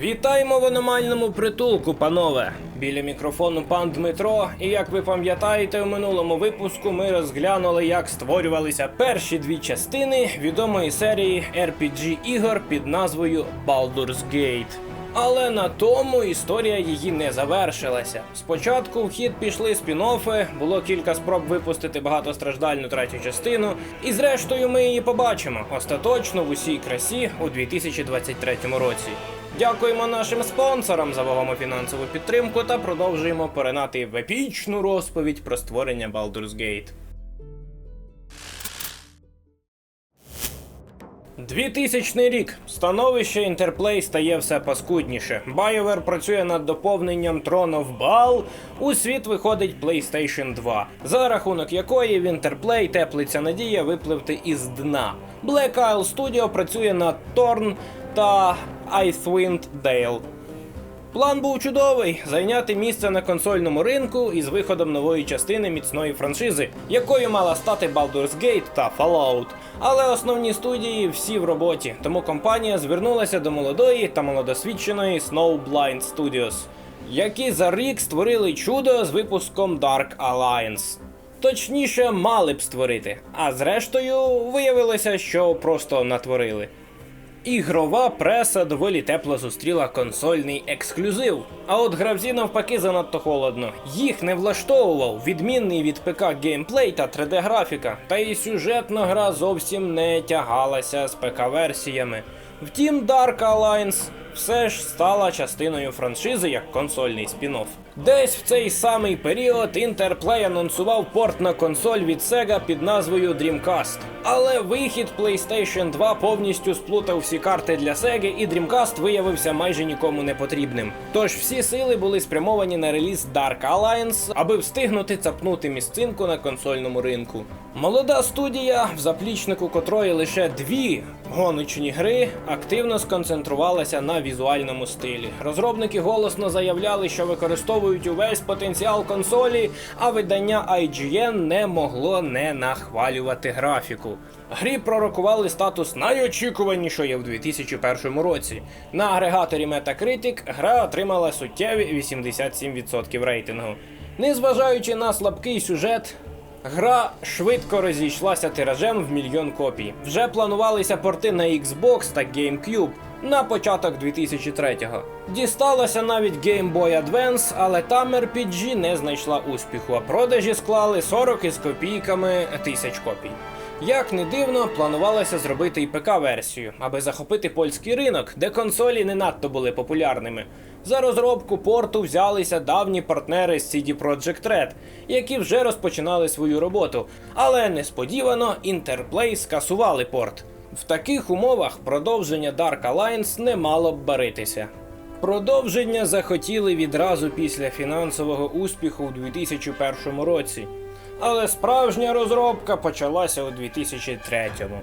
Вітаємо в аномальному притулку, панове! Біля мікрофону пан Дмитро. І як ви пам'ятаєте, у минулому випуску ми розглянули, як створювалися перші дві частини відомої серії RPG ігор під назвою Baldur's Gate. Але на тому історія її не завершилася. Спочатку в хід пішли спін-оффи, було кілька спроб випустити багатостраждальну третю частину, і зрештою ми її побачимо остаточно в усій красі у 2023 році. Дякуємо нашим спонсорам за вагому фінансову підтримку та продовжуємо поринати в епічну розповідь про створення Baldur's Gate. 2000 рік. Становище Інтерплей стає все паскудніше. BioWare працює над доповненням Throne of Baal. У світ виходить PlayStation 2, за рахунок якої в Інтерплей теплиться надія випливти із дна. Black Isle Studio працює над Torn та Icewind Dale. План був чудовий зайняти місце на консольному ринку із виходом нової частини міцної франшизи, якою мала стати Baldur's Gate та Fallout. Але основні студії всі в роботі, тому компанія звернулася до молодої та малодосвідченої Snowblind Studios, які за рік створили чудо з випуском Dark Alliance. Точніше, мали б створити, а зрештою виявилося, що просто натворили. Ігрова преса доволі тепло зустріла консольний ексклюзив. А от гравці навпаки занадто холодно. Їх не влаштовував відмінний від ПК геймплей та 3D-графіка, та й сюжетна гра зовсім не тягалася з ПК-версіями. Втім, Dark Alliance все ж стала частиною франшизи як консольний спін-офф. Десь в цей самий період Interplay анонсував порт на консоль від Sega під назвою Dreamcast. Але вихід PlayStation 2 повністю сплутав всі карти для Sega, і Dreamcast виявився майже нікому не потрібним. Тож всі сили були спрямовані на реліз Dark Alliance, аби встигнути цапнути місцинку на консольному ринку. Молода студія, в заплічнику котрої лише дві гоночні гри, активно сконцентрувалася на візуальному стилі. Розробники голосно заявляли, що використовують увесь потенціал консолі, а видання IGN не могло не нахвалювати графіку. Грі пророкували статус найочікуванішої в 2001 році. На агрегаторі Metacritic гра отримала суттєві 87% рейтингу. Незважаючи на слабкий сюжет, Гра швидко розійшлася тиражем в мільйон копій. Вже планувалися порти на Xbox та GameCube на початок 2003-го. Дісталося навіть Game Boy Advance, але там RPG не знайшла успіху, а продажі склали 40 із копійками тисяч копій. Як не дивно, планувалося зробити і ПК-версію, аби захопити польський ринок, де консолі не надто були популярними. За розробку порту взялися давні партнери з CD Projekt Red, які вже розпочинали свою роботу. Але несподівано Interplay скасували порт. В таких умовах продовження Dark Alliance не мало б баритися. Продовження захотіли відразу після фінансового успіху у 2001 році. Але справжня розробка почалася у 2003-му.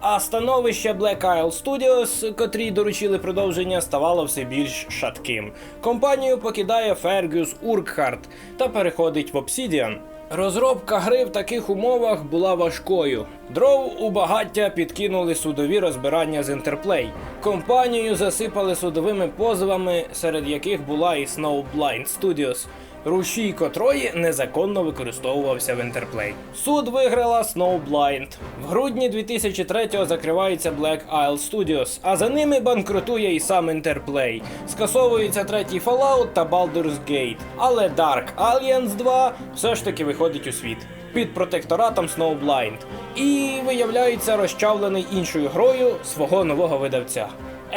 А становище Black Isle Studios, котрі доручили продовження, ставало все більш шатким. Компанію покидає Фергюс Уркхарт та переходить в Obsidian. Розробка гри в таких умовах була важкою. Дров у багаття підкинули судові розбирання з Інтерплей. Компанію засипали судовими позовами, серед яких була і Snowblind Studios рушій котрої незаконно використовувався в Interplay. Суд виграла Snowblind. В грудні 2003-го закривається Black Isle Studios, а за ними банкрутує і сам Interplay. Скасовується третій Fallout та Baldur's Gate. Але Dark Alliance 2 все ж таки виходить у світ під протекторатом Snowblind і виявляється розчавлений іншою грою свого нового видавця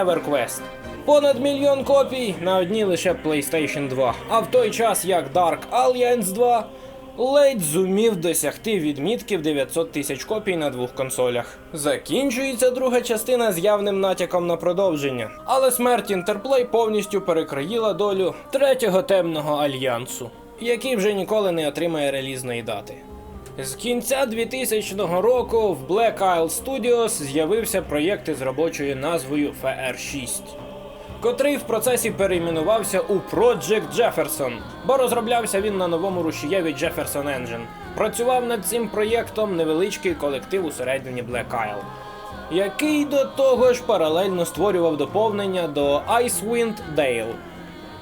EverQuest. Понад мільйон копій на одній лише PlayStation 2. А в той час як Dark Alliance 2 ледь зумів досягти відмітки в 900 тисяч копій на двох консолях. Закінчується друга частина з явним натяком на продовження. Але смерть Interplay повністю перекроїла долю третього темного альянсу, який вже ніколи не отримає релізної дати. З кінця 2000 року в Black Isle Studios з'явився проєкт із робочою назвою FR6 котрий в процесі перейменувався у Project Jefferson, бо розроблявся він на новому рушієві Jefferson Engine. Працював над цим проєктом невеличкий колектив усередині Black Isle. який до того ж паралельно створював доповнення до Icewind Dale.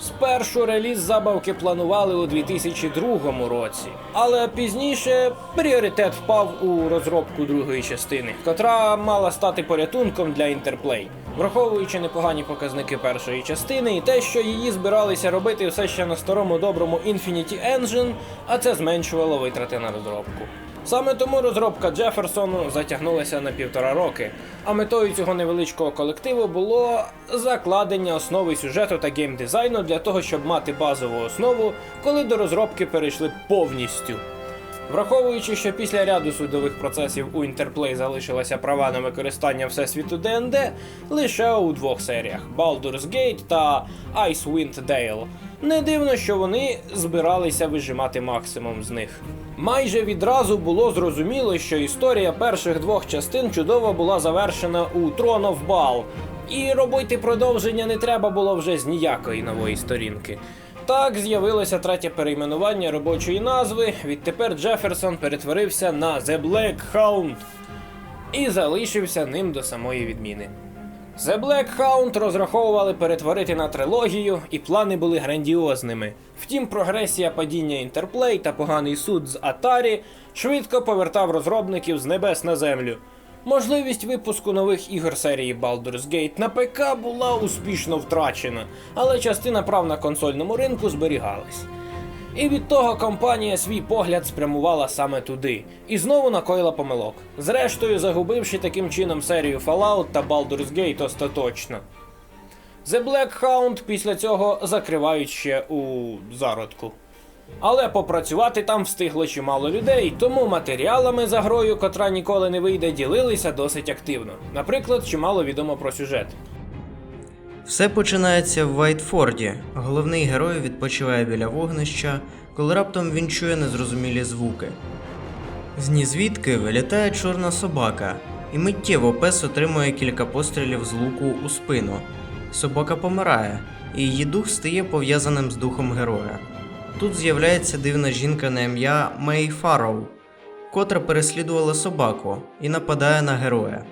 Спершу реліз забавки планували у 2002 році, але пізніше пріоритет впав у розробку другої частини, котра мала стати порятунком для Interplay. Враховуючи непогані показники першої частини і те, що її збиралися робити все ще на старому доброму Infinity Engine, а це зменшувало витрати на розробку. Саме тому розробка Джеферсону затягнулася на півтора роки, а метою цього невеличкого колективу було закладення основи сюжету та геймдизайну для того, щоб мати базову основу, коли до розробки перейшли повністю. Враховуючи, що після ряду судових процесів у Interplay залишилися права на використання всесвіту ДНД лише у двох серіях Baldur's Gate та Icewind Dale. Не дивно, що вони збиралися вижимати максимум з них. Майже відразу було зрозуміло, що історія перших двох частин чудово була завершена у Throne of Baal, і робити продовження не треба було вже з ніякої нової сторінки. Так з'явилося третє перейменування робочої назви. Відтепер Джеферсон перетворився на The Black Hound і залишився ним до самої відміни. The Black Hound розраховували перетворити на трилогію, і плани були грандіозними. Втім, прогресія падіння Interplay та поганий суд з Atari швидко повертав розробників з небес на землю. Можливість випуску нових ігор серії Baldur's Gate на ПК була успішно втрачена, але частина прав на консольному ринку зберігалась. І від того компанія свій погляд спрямувала саме туди, і знову накоїла помилок, зрештою загубивши таким чином серію Fallout та Baldur's Gate остаточно. The Black Hound після цього закривають ще у зародку. Але попрацювати там встигло чимало людей, тому матеріалами за грою, котра ніколи не вийде, ділилися досить активно. Наприклад, чимало відомо про сюжет. Все починається в Вайтфорді. Головний герой відпочиває біля вогнища, коли раптом він чує незрозумілі звуки. З нізвідки вилітає чорна собака, і миттєво пес отримує кілька пострілів з луку у спину. Собака помирає, і її дух стає пов'язаним з духом героя. Тут з'являється дивна жінка на ім'я Мей Фарроу, котра переслідувала собаку і нападає на героя.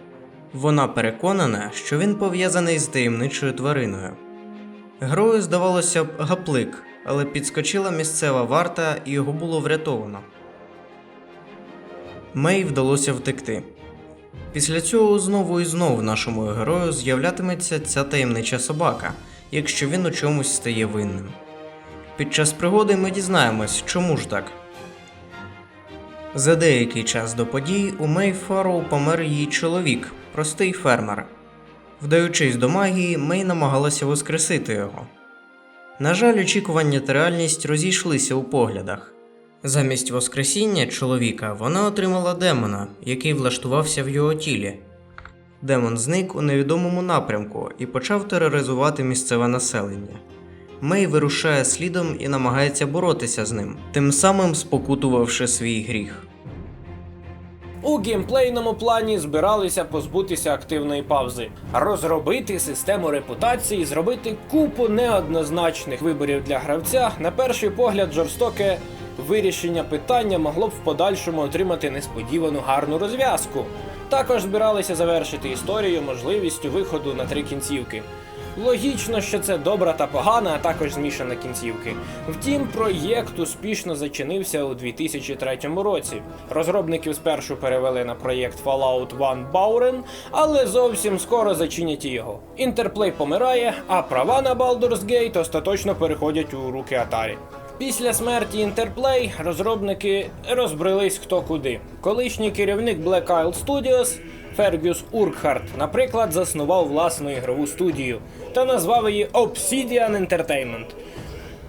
Вона переконана, що він пов'язаний з таємничою твариною. Герою здавалося б гаплик, але підскочила місцева варта і його було врятовано. Мей вдалося втекти. Після цього знову і знову нашому герою з'являтиметься ця таємнича собака, якщо він у чомусь стає винним. Під час пригоди ми дізнаємось, чому ж так. За деякий час до подій у Мей Фарроу помер її чоловік, простий фермер. Вдаючись до магії, Мей намагалася воскресити його. На жаль, очікування та реальність розійшлися у поглядах. Замість воскресіння чоловіка вона отримала демона, який влаштувався в його тілі. Демон зник у невідомому напрямку і почав тероризувати місцеве населення. Мей вирушає слідом і намагається боротися з ним, тим самим спокутувавши свій гріх. У геймплейному плані збиралися позбутися активної паузи, розробити систему репутації, зробити купу неоднозначних виборів для гравця. На перший погляд, жорстоке вирішення питання могло б в подальшому отримати несподівану гарну розв'язку. Також збиралися завершити історію можливістю виходу на три кінцівки. Логічно, що це добра та погана, а також змішана кінцівки. Втім, проєкт успішно зачинився у 2003 році. Розробників спершу перевели на проєкт Fallout 1 Bauren, але зовсім скоро зачинять і його. Інтерплей помирає, а права на Baldur's Gate остаточно переходять у руки Atari. Після смерті Interplay розробники розбрелись хто куди. Колишній керівник Black Isle Studios Фергюс Уркхарт, наприклад, заснував власну ігрову студію та назвав її Obsidian Entertainment.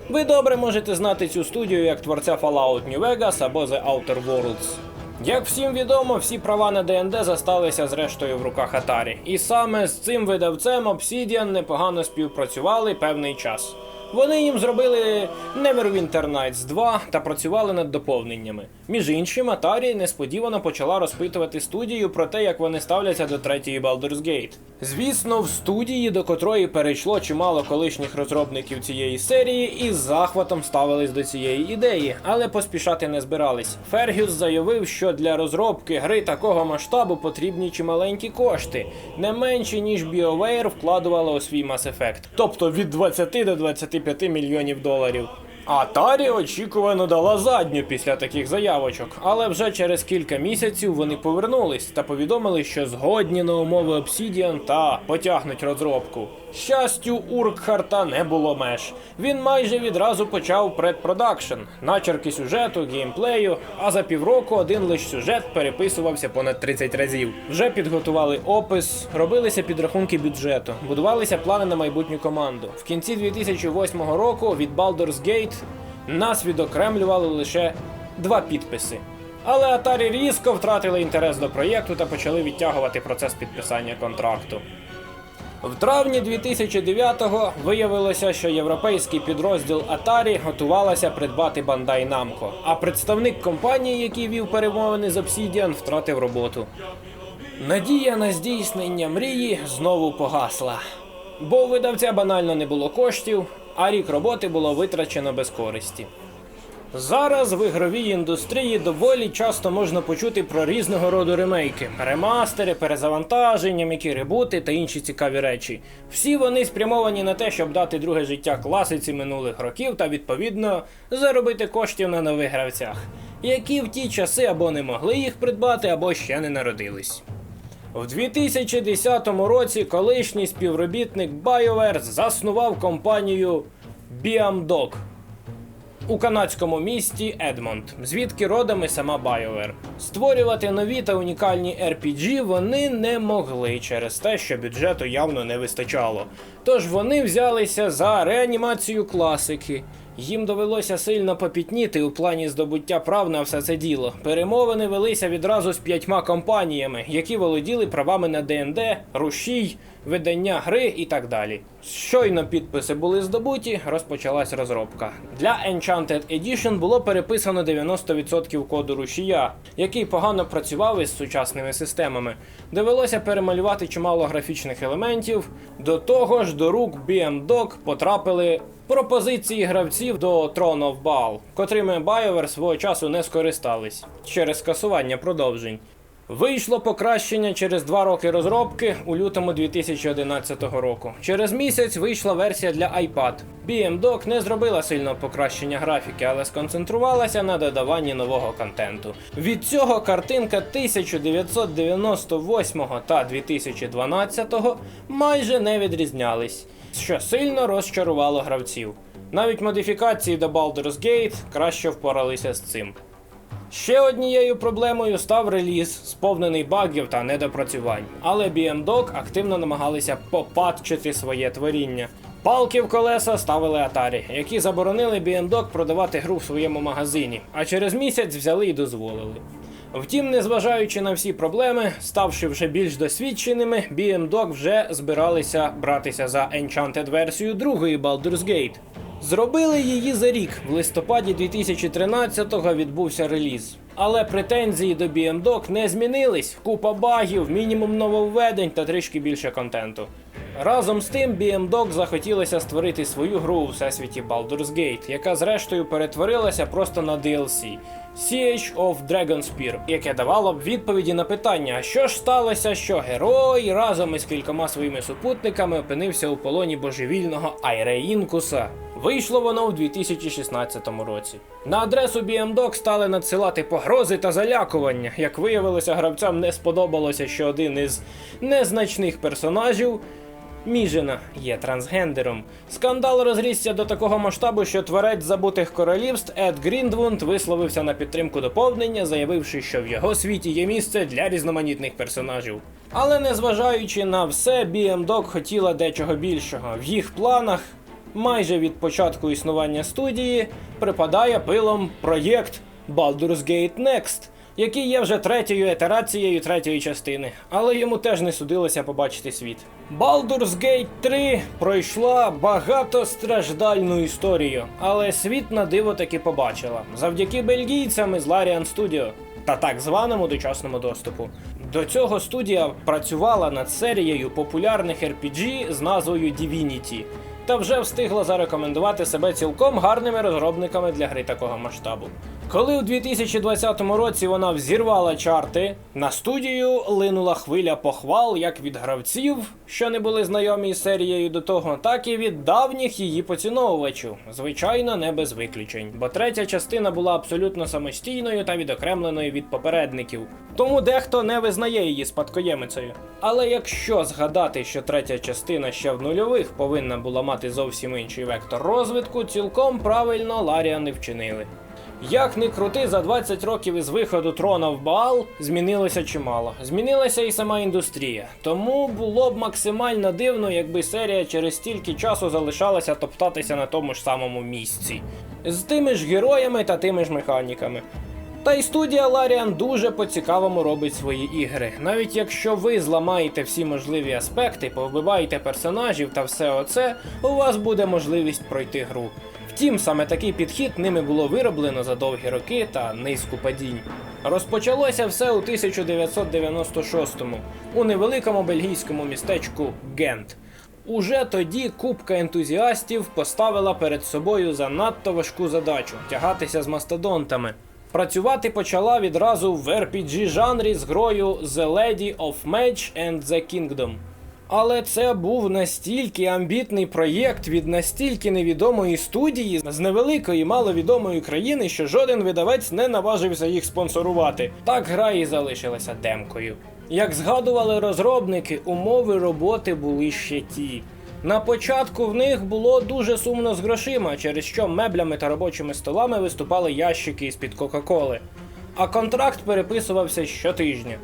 Ви добре можете знати цю студію як творця Fallout New Vegas або The Outer Worlds. Як всім відомо, всі права на ДНД засталися зрештою в руках Atari. І саме з цим видавцем Obsidian непогано співпрацювали певний час. Вони їм зробили Neverwinter Nights 2 та працювали над доповненнями. Між іншим, Atari несподівано почала розпитувати студію про те, як вони ставляться до третьої Baldur's Gate. Звісно, в студії, до котрої перейшло чимало колишніх розробників цієї серії, із захватом ставились до цієї ідеї, але поспішати не збирались. Фергюс заявив, що для розробки гри такого масштабу потрібні чималенькі кошти, не менші ніж BioWare вкладувала у свій Mass Effect, тобто від 20 до 25 мільйонів доларів. Atari очікувано дала задню після таких заявочок, але вже через кілька місяців вони повернулись та повідомили, що згодні на умови Obsidian та потягнуть розробку. Щастю, Уркхарта не було меж. Він майже відразу почав предпродакшн, начерки сюжету, геймплею, а за півроку один лише сюжет переписувався понад 30 разів. Вже підготували опис, робилися підрахунки бюджету, будувалися плани на майбутню команду. В кінці 2008 року від Baldur's Gate нас відокремлювали лише два підписи. Але Atari різко втратили інтерес до проєкту та почали відтягувати процес підписання контракту. В травні 2009-го виявилося, що європейський підрозділ Atari готувалася придбати Bandai Namco, а представник компанії, який вів перемовини з Obsidian, втратив роботу. Надія на здійснення мрії знову погасла. Бо у видавця банально не було коштів, а рік роботи було витрачено без користі. Зараз в ігровій індустрії доволі часто можна почути про різного роду ремейки, ремастери, перезавантаження, м'які ребути та інші цікаві речі. Всі вони спрямовані на те, щоб дати друге життя класиці минулих років та відповідно заробити коштів на нових гравцях, які в ті часи або не могли їх придбати, або ще не народились. В 2010 році колишній співробітник BioWare заснував компанію Biamdog у канадському місті Едмонд, звідки родом і сама BioWare. Створювати нові та унікальні RPG вони не могли через те, що бюджету явно не вистачало. Тож вони взялися за реанімацію класики. Їм довелося сильно попітніти у плані здобуття прав на все це діло. Перемовини велися відразу з п'ятьма компаніями, які володіли правами на ДНД, рушій, видання гри і так далі. Щойно підписи були здобуті, розпочалась розробка. Для Enchanted Edition було переписано 90% коду рушія, який погано працював із сучасними системами. Довелося перемалювати чимало графічних елементів. До того ж, до рук BM потрапили пропозиції гравців до Throne of Baal, котрими BioWare свого часу не скористались через скасування продовжень. Вийшло покращення через два роки розробки у лютому 2011 року. Через місяць вийшла версія для iPad. BM Doc не зробила сильного покращення графіки, але сконцентрувалася на додаванні нового контенту. Від цього картинка 1998 та 2012 майже не відрізнялись, що сильно розчарувало гравців. Навіть модифікації до Baldur's Gate краще впоралися з цим. Ще однією проблемою став реліз, сповнений багів та недопрацювань. Але BMDog активно намагалися попатчити своє творіння. Палки в колеса ставили Atari, які заборонили BMDog продавати гру в своєму магазині, а через місяць взяли і дозволили. Втім, незважаючи на всі проблеми, ставши вже більш досвідченими, BM Dog вже збиралися братися за Enchanted версію другої Baldur's Gate. Зробили її за рік. В листопаді 2013-го відбувся реліз. Але претензії до BM Dog не змінились. Купа багів, мінімум нововведень та трішки більше контенту. Разом з тим, BM Dog захотілося створити свою гру у всесвіті Baldur's Gate, яка зрештою перетворилася просто на DLC Siege of Dragonspear, яке давало б відповіді на питання, що ж сталося, що герой разом із кількома своїми супутниками опинився у полоні божевільного Айре Інкуса. Вийшло воно у 2016 році. На адресу BMDOC стали надсилати погрози та залякування. Як виявилося, гравцям не сподобалося, що один із незначних персонажів Міжина є трансгендером. Скандал розрісся до такого масштабу, що творець забутих королівств Ед Гріндвунд висловився на підтримку доповнення, заявивши, що в його світі є місце для різноманітних персонажів. Але незважаючи на все, BM Dog хотіла дечого більшого. В їх планах майже від початку існування студії припадає пилом проєкт Baldur's Gate Next, який є вже третьою етерацією третьої частини, але йому теж не судилося побачити світ. Baldur's Gate 3 пройшла багатостраждальну історію, але світ на диво таки побачила завдяки бельгійцям із Larian Studio та так званому дочасному доступу. До цього студія працювала над серією популярних RPG з назвою Divinity, та вже встигла зарекомендувати себе цілком гарними розробниками для гри такого масштабу. Коли у 2020 році вона взірвала чарти, на студію линула хвиля похвал як від гравців, що не були знайомі із серією до того, так і від давніх її поціновувачів. Звичайно, не без виключень, бо третя частина була абсолютно самостійною та відокремленою від попередників. Тому дехто не визнає її спадкоємицею. Але якщо згадати, що третя частина ще в нульових повинна була мати зовсім інший вектор розвитку, цілком правильно Ларіа не вчинили. Як не крути, за 20 років із виходу трона в Баал змінилося чимало. Змінилася і сама індустрія. Тому було б максимально дивно, якби серія через стільки часу залишалася топтатися на тому ж самому місці. З тими ж героями та тими ж механіками. Та й студія Ларіан дуже по-цікавому робить свої ігри. Навіть якщо ви зламаєте всі можливі аспекти, повбиваєте персонажів та все оце, у вас буде можливість пройти гру. Втім, саме такий підхід ними було вироблено за довгі роки та низку падінь. Розпочалося все у 1996-му у невеликому бельгійському містечку Гент. Уже тоді купка ентузіастів поставила перед собою занадто важку задачу тягатися з мастодонтами. Працювати почала відразу в RPG жанрі з грою The Lady of Mage and the Kingdom. Але це був настільки амбітний проєкт від настільки невідомої студії з невеликої маловідомої країни, що жоден видавець не наважився їх спонсорувати. Так гра і залишилася демкою. Як згадували розробники, умови роботи були ще ті. На початку в них було дуже сумно з грошима, через що меблями та робочими столами виступали ящики із-під Кока-Коли. А контракт переписувався щотижня.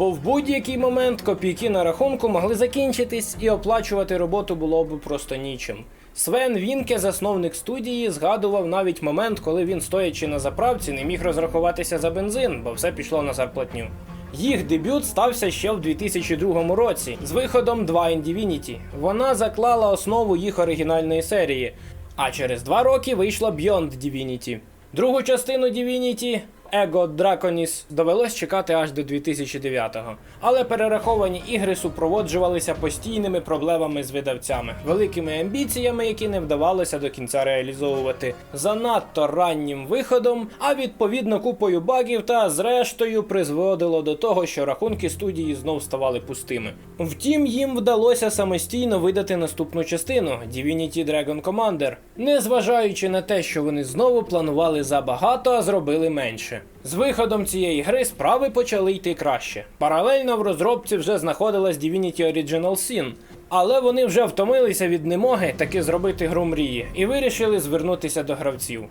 Бо в будь-який момент копійки на рахунку могли закінчитись і оплачувати роботу було б просто нічим. Свен Вінке, засновник студії, згадував навіть момент, коли він, стоячи на заправці, не міг розрахуватися за бензин, бо все пішло на зарплатню. Їх дебют стався ще в 2002 році з виходом 2 in Divinity. Вона заклала основу їх оригінальної серії, а через два роки вийшла Beyond Divinity. Другу частину Divinity Ego Draconis довелось чекати аж до 2009-го. Але перераховані ігри супроводжувалися постійними проблемами з видавцями, великими амбіціями, які не вдавалося до кінця реалізовувати, занадто раннім виходом, а відповідно купою багів та зрештою призводило до того, що рахунки студії знов ставали пустими. Втім, їм вдалося самостійно видати наступну частину Divinity Dragon Commander, незважаючи на те, що вони знову планували забагато, а зробили менше. З виходом цієї гри справи почали йти краще. Паралельно в розробці вже знаходилась Divinity Original Sin, але вони вже втомилися від немоги таки зробити гру мрії і вирішили звернутися до гравців.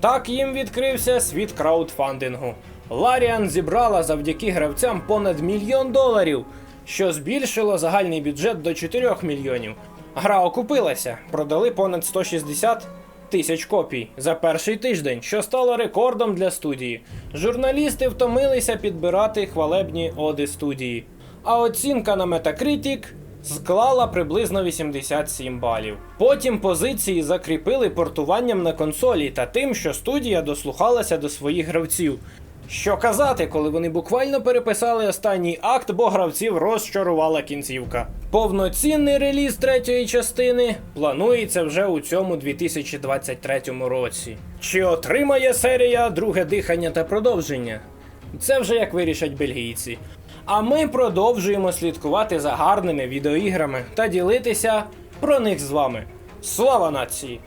Так їм відкрився світ краудфандингу. Ларіан зібрала завдяки гравцям понад мільйон доларів, що збільшило загальний бюджет до 4 мільйонів. Гра окупилася, продали понад 160 тисяч копій за перший тиждень, що стало рекордом для студії. Журналісти втомилися підбирати хвалебні оди студії. А оцінка на Metacritic склала приблизно 87 балів. Потім позиції закріпили портуванням на консолі та тим, що студія дослухалася до своїх гравців. Що казати, коли вони буквально переписали останній акт, бо гравців розчарувала кінцівка. Повноцінний реліз третьої частини планується вже у цьому 2023 році. Чи отримає серія друге дихання та продовження? Це вже як вирішать бельгійці. А ми продовжуємо слідкувати за гарними відеоіграми та ділитися про них з вами. Слава нації!